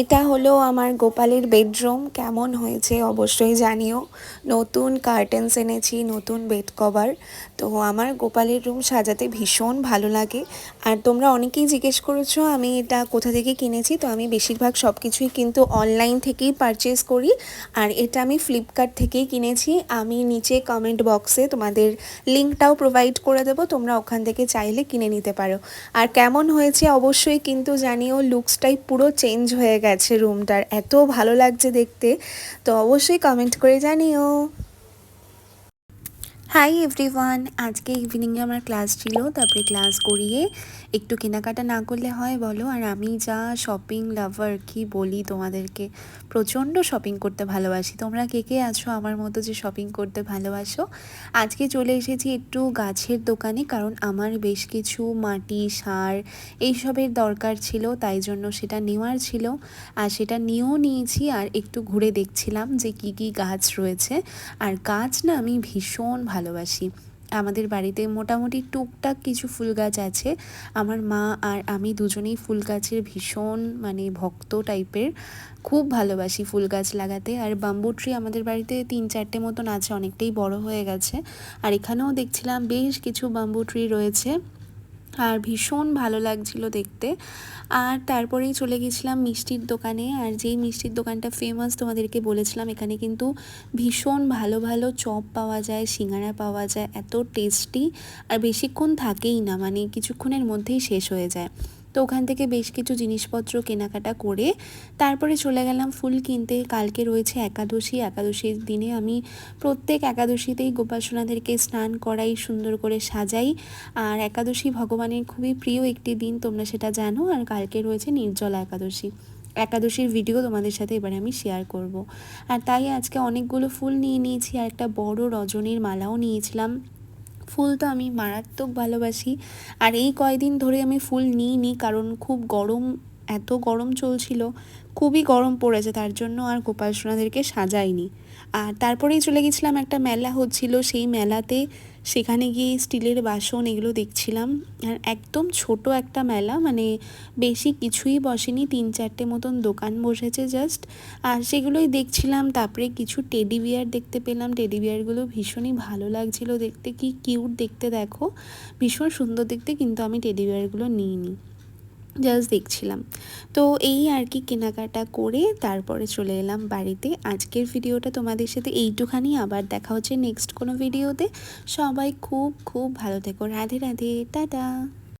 এটা হলো আমার গোপালের বেডরুম। কেমন হয়েছে অবশ্যই জানিও। নতুন কার্টেন্স এনেছি, নতুন বেড কভার তো আমার গোপালের রুম সাজাতে ভীষণ ভালো লাগে। আর তোমরা অনেকেই জিজ্ঞেস করেছ, আমি এটা কোথা থেকে কিনেছি? তো আমি বেশিরভাগ সব কিছুই কিন্তু অনলাইন থেকেই পারচেস করি। আর এটা আমি ফ্লিপকার্ট থেকেই কিনেছি। আমি নিচে কমেন্ট বক্সে তোমাদের লিঙ্কটাও প্রোভাইড করে দেবো। তোমরা ওখান থেকে চাইলে কিনে নিতে পারো। আর কেমন হয়েছে অবশ্যই কিন্তু জানিও। লুকসটাই পুরো চেঞ্জ হয়ে গেছে রুমটার এত ভালো লাগছে দেখতে। তো অবশ্যই কমেন্ট করে জানিও। হাই এভরিওয়ান আজকে ইভিনিংয়ে আমার ক্লাস ছিল, তারপরে ক্লাস করিয়ে একটু কেনাকাটা না করলে হয় বলো। আর আমি যা শপিং লাভার কি বলি তোমাদেরকে? প্রচণ্ড শপিং করতে ভালোবাসি। তোমরা কে কে আছো আমার মতো যে শপিং করতে ভালোবাসো? আজকে চলে এসেছি একটু গাছের দোকানে, কারণ আমার বেশ কিছু মাটি, সার এইসবের দরকার ছিল, তাই জন্য সেটা নেওয়ার ছিল। আর সেটা নিয়েও নিয়েছি আর একটু ঘুরে দেখছিলাম যে কি কি গাছ রয়েছে। আর গাছ না আমি ভীষণ ভালোবাসি। আমাদের বাড়িতে মোটামুটি টুকটাক কিছু ফুল গাছ আছে। আমার মা আর আমি দুজনেই ফুল গাছের ভীষণ মানে ভক্ত টাইপের। খুব ভালোবাসি ফুল গাছ লাগাতে। আর বাম্বু ট্রি আমাদের বাড়িতে তিন চারটে মতন আছে, অনেকটাই বড় হয়ে গেছে। আর এখানেও দেখছিলাম বেশ কিছু বাম্বু ট্রি রয়েছে। আর ভীষণ ভালো লাগছিল দেখতে। আর তারপরেই চলে গেছিলাম মিষ্টির দোকানে। আর যেই মিষ্টির দোকানটা ফেমাস তোমাদেরকে বলেছিলাম, এখানে কিন্তু ভীষণ ভালো ভালো চপ পাওয়া যায়, সিঙ্গারা পাওয়া যায়, এত টেস্টি আর বেশিক্ষণ থাকেই না মানে কিছুক্ষণের মধ্যেই শেষ হয়ে যায়। তো ওখান থেকে বেশ কিছু জিনিসপত্র কেনাকাটা করে তারপরে চলে গেলাম ফুল কিনতে। কালকে রয়েছে একাদশী। একাদশীর দিনে আমি প্রত্যেক একাদশীতেই গোপাসনাদেরকে স্নান করাই, সুন্দর করে সাজাই। আর একাদশী ভগবানের খুবই প্রিয় একটি দিন, তোমরা সেটা জানো। আর কালকে রয়েছে নির্জলা একাদশী। একাদশীর ভিডিও তোমাদের সাথে এবারে আমি শেয়ার করব। আর তাই আজকে অনেকগুলো ফুল নিয়ে নিয়েছি। আর একটা বড় রজনীর মালাও নিয়েছিলাম। ফুল তো আমি মারাত্মক ভালোবাসি। আর এই কয়দিন ধরে আমি ফুল নিই নি কারণ খুব গরম এত গরম চলছিল, খুবই গরম পড়েছে, তার জন্য আর গোপাল সোনাদেরকে সাজাইনি আর তারপরেই চলে গেছিলাম একটা মেলা হচ্ছিল, সেই মেলাতে সেখানে গিয়ে স্টিলের বাসন এগুলো দেখছিলাম। আর একদম ছোট একটা মেলা মানে বেশি কিছুই বসেনি, তিন চারটে মতন দোকান বসেছে জাস্ট আর সেগুলোই দেখছিলাম, তারপরে কিছু টেডি বিয়ার দেখতে পেলাম টেডি বিয়ারগুলো ভীষণই ভালো লাগছিল দেখতে, কি কিউট দেখতে দেখো। ভীষণ সুন্দর দেখতে, কিন্তু আমি টেডি বিয়ারগুলো নিইনি। জাস্ট দেখছিলাম। তো এই আর কি কেনাকাটা করে তারপরে চলে এলাম বাড়িতে। আজকের ভিডিওটা তোমাদের সাথে এইটুখানি। আবার দেখা হচ্ছে নেক্সট কোনো ভিডিওতে। সবাই খুব খুব ভালো থেকো। রাধে রাধে। টাটা।